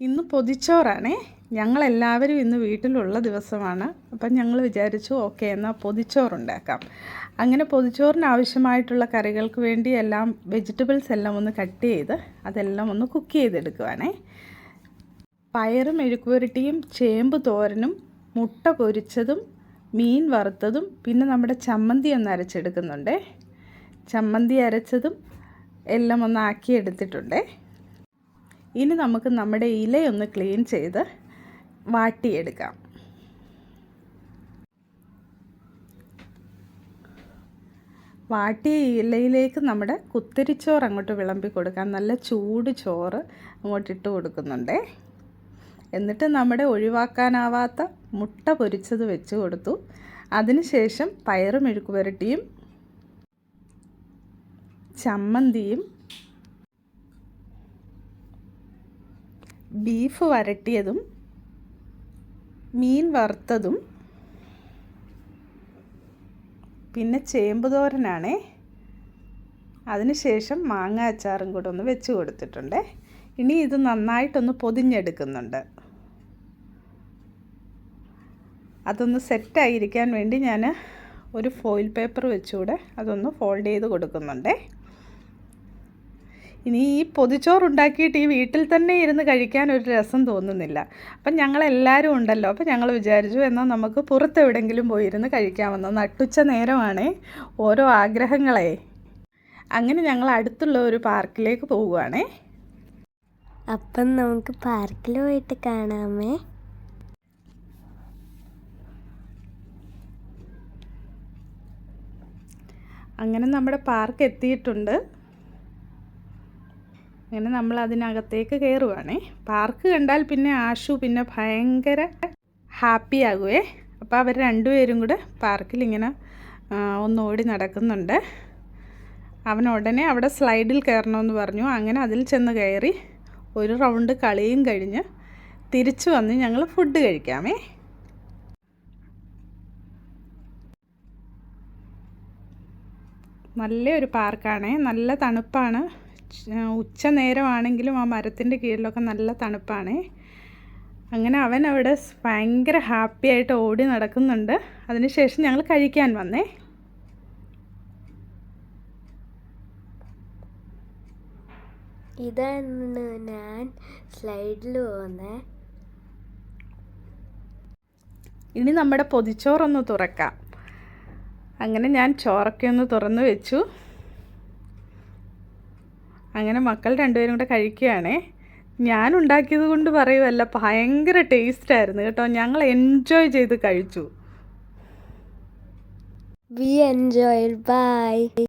ഇന്ന് പൊതിച്ചോറാണേ. ഞങ്ങളെല്ലാവരും ഇന്ന് വീട്ടിലുള്ള ദിവസമാണ്. അപ്പം ഞങ്ങൾ വിചാരിച്ചു ഓക്കെ എന്നാൽ പൊതിച്ചോറുണ്ടാക്കാം അങ്ങനെ പൊതിച്ചോറിന് ആവശ്യമായിട്ടുള്ള കറികൾക്ക് വേണ്ടി എല്ലാം വെജിറ്റബിൾസ് എല്ലാം ഒന്ന് കട്ട് ചെയ്ത് അതെല്ലാം ഒന്ന് കുക്ക് ചെയ്തെടുക്കുവാണേ. പയറും മെഴുക്കുപുരട്ടിയും ചേമ്പ് തോരനും മുട്ട പൊരിച്ചതും മീൻ വറുത്തതും പിന്നെ നമ്മുടെ ചമ്മന്തി ഒന്ന് അരച്ചെടുക്കുന്നുണ്ടേ. ചമ്മന്തി അരച്ചതും എല്ലാം ഒന്ന് ആക്കി എടുത്തിട്ടുണ്ടേ ഇനി നമുക്ക് നമ്മുടെ ഇലയൊന്ന് ക്ലീൻ ചെയ്ത് വാട്ടിയെടുക്കാം. വാട്ടിയ ഇലയിലേക്ക് നമ്മുടെ കുത്തിരിച്ചോറ് അങ്ങോട്ട് വിളമ്പി കൊടുക്കാം. നല്ല ചൂട് ചോറ് അങ്ങോട്ട് ഇട്ട് കൊടുക്കുന്നുണ്ടേ. എന്നിട്ട് നമ്മുടെ ഒഴിവാക്കാനാവാത്ത മുട്ട പൊരിച്ചത് വെച്ച് കൊടുത്തു. അതിനുശേഷം ശേഷം മെഴുക്ക് പുരട്ടിയും ചമ്മന്തിയും ബീഫ് വരട്ടിയതും മീൻ വറുത്തതും പിന്നെ ചേമ്പ് തോരനാണേ. അതിനുശേഷം മാങ്ങ അച്ചാറും കൂടെ ഒന്ന് വെച്ച് കൊടുത്തിട്ടുണ്ട്. ഇനി ഇത് നന്നായിട്ടൊന്ന് പൊതിഞ്ഞെടുക്കുന്നുണ്ട്. അതൊന്ന് സെറ്റായിരിക്കാൻ വേണ്ടി ഞാൻ ഒരു ഫോയിൽ പേപ്പർ വെച്ചുകൂടെ അതൊന്ന് ഫോൾഡ് ചെയ്ത് കൊടുക്കുന്നുണ്ടേ. ഇനി ഈ പൊതിച്ചോറ് ഉണ്ടാക്കിയിട്ട് ഈ വീട്ടിൽ തന്നെ ഇരുന്ന് കഴിക്കാൻ ഒരു രസം തോന്നുന്നില്ല. അപ്പം ഞങ്ങളെല്ലാവരും ഉണ്ടല്ലോ. അപ്പം ഞങ്ങൾ വിചാരിച്ചു എന്നാൽ നമുക്ക് പുറത്തെവിടെങ്കിലും പോയിരുന്ന് കഴിക്കാമെന്ന്. നട്ടുച്ച നേരമാണ് ഓരോ ആഗ്രഹങ്ങളെ. അങ്ങനെ ഞങ്ങൾ അടുത്തുള്ള ഒരു പാർക്കിലേക്ക് പോവുകയാണ്. അപ്പം നമുക്ക് പാർക്കിൽ പോയിട്ട് കാണാമേ. അങ്ങനെ നമ്മുടെ പാർക്ക് എത്തിയിട്ടുണ്ട്. അങ്ങനെ നമ്മൾ അതിനകത്തേക്ക് കയറുവാണേ. പാർക്ക് കണ്ടാൽ പിന്നെ ആശു പിന്നെ ഭയങ്കര ഹാപ്പി ആകുവേ. അപ്പോൾ അവർ രണ്ടുപേരും കൂടെ പാർക്കിൽ ഇങ്ങനെ ഒന്ന് ഓടി നടക്കുന്നുണ്ട്. അവൻ ഉടനെ അവിടെ സ്ലൈഡിൽ കയറണമെന്ന് പറഞ്ഞു. അങ്ങനെ അതിൽ ചെന്ന് കയറി ഒരു റൗണ്ട് കളിയും കഴിഞ്ഞ് തിരിച്ചു വന്ന് ഞങ്ങൾ ഫുഡ് കഴിക്കാമേ. നല്ലൊരു പാർക്കാണേ. നല്ല തണുപ്പാണ്. ഉച്ച നേരമാണെങ്കിലും ആ മരത്തിന്റെ കീഴിലൊക്കെ നല്ല തണുപ്പാണേ. അങ്ങനെ അവൻ അവിടെ ഭയങ്കര ഹാപ്പി ആയിട്ട് ഓടി നടക്കുന്നുണ്ട്. അതിനുശേഷം ഞങ്ങൾ കഴിക്കാൻ വന്നേ. ഇതാണ് ഞാൻ സ്ലൈഡിൽ പോകുന്നത് ഇനി നമ്മുടെ പൊതിച്ചോറൊന്ന് തുറക്കാം. അങ്ങനെ ഞാൻ ചോറൊക്കെ ഒന്ന് തുറന്നു വെച്ചു. അങ്ങനെ മക്കൾ രണ്ടുപേരും കൂടെ കഴിക്കുകയാണേ. ഞാൻ ഉണ്ടാക്കിയത് കൊണ്ട് പറയുമല്ല ഭയങ്കര ടേസ്റ്റായിരുന്നു കേട്ടോ. ഞങ്ങൾ എൻജോയ് ചെയ്ത് കഴിച്ചു. V enjoy by